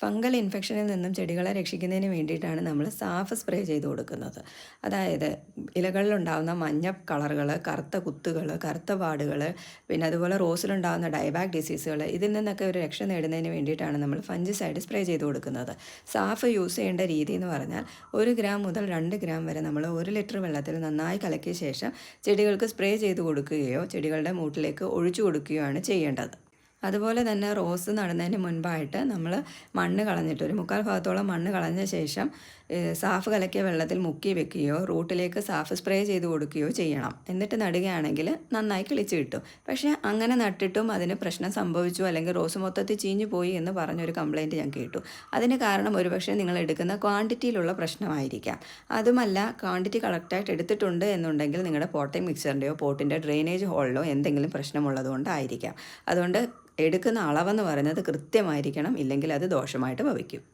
Fungal ഇൻഫെക്ഷനിൽ നിന്നും ചെടികളെ രക്ഷിക്കുന്നതിന് വേണ്ടിയിട്ടാണ് നമ്മൾ സാഫ് സ്പ്രേ ചെയ്ത് കൊടുക്കുന്നത്. അതായത് ഇലകളിലുണ്ടാകുന്ന മഞ്ഞ കളറുകൾ കറുത്ത കുത്തുകൾ കറുത്ത പാടുകൾ പിന്നെ അതുപോലെ റോസിലുണ്ടാകുന്ന ഡയബാക്ക് ഡിസീസുകൾ ഇതിൽ നിന്നൊക്കെ ഒരു രക്ഷ നേടുന്നതിന് വേണ്ടിയിട്ടാണ് നമ്മൾ ഫഞ്ചിസൈഡ് സ്പ്രേ ചെയ്ത് കൊടുക്കുന്നത്. സാഫ് യൂസ് ചെയ്യേണ്ട രീതി എന്ന് പറഞ്ഞാൽ ഒരു ഗ്രാം മുതൽ രണ്ട് ഗ്രാം വരെ നമ്മൾ ഒരു ലിറ്റർ വെള്ളത്തിൽ നന്നായി കലക്കിയ ശേഷം ചെടികൾക്ക് സ്പ്രേ ചെയ്ത് കൊടുക്കുകയോ ചെടികളുടെ മൂട്ടിലേക്ക് ഒഴിച്ചു കൊടുക്കുകയോ ആണ് ചെയ്യേണ്ടത്. അതുപോലെ തന്നെ റോസ് നടുന്നതിന് മുൻപായിട്ട് നമ്മൾ മണ്ണ് കളഞ്ഞിട്ട് ഒരു മുക്കാൽ ഭാഗത്തോളം മണ്ണ് കളഞ്ഞ ശേഷം സാഫ് കലക്കിയ വെള്ളത്തിൽ മുക്കി വെക്കുകയോ റൂട്ടിലേക്ക് സാഫ് സ്പ്രേ ചെയ്ത് കൊടുക്കുകയോ ചെയ്യണം. എന്നിട്ട് നടുകയാണെങ്കിൽ നന്നായി കിളിച്ച് കിട്ടും. പക്ഷേ അങ്ങനെ നട്ടിട്ടും അതിന് പ്രശ്നം സംഭവിച്ചു അല്ലെങ്കിൽ റോസ് മൊത്തത്തിൽ ചീഞ്ഞു പോയി എന്ന് പറഞ്ഞൊരു കംപ്ലയിന്റ് ഞാൻ കേട്ടു. അതിന് കാരണം ഒരുപക്ഷെ നിങ്ങൾ എടുക്കുന്ന ക്വാണ്ടിറ്റിയിലുള്ള പ്രശ്നമായിരിക്കാം. അതുമല്ല ക്വാണ്ടിറ്റി കറക്റ്റായിട്ട് എടുത്തിട്ടുണ്ട് എന്നുണ്ടെങ്കിൽ നിങ്ങളുടെ പോട്ടിംഗ് മിക്സറിന്റെയോ പോട്ടിന്റെ ഡ്രെയിനേജ് ഹോളിലോ എന്തെങ്കിലും പ്രശ്നമുള്ളതുകൊണ്ടായിരിക്കാം. അതുകൊണ്ട് എടുക്കുന്ന അളവെന്ന് പറയുന്നത് കൃത്യമായിരിക്കണം ഇല്ലെങ്കിൽ അത് ദോഷമായിട്ട് ഭവിക്കും.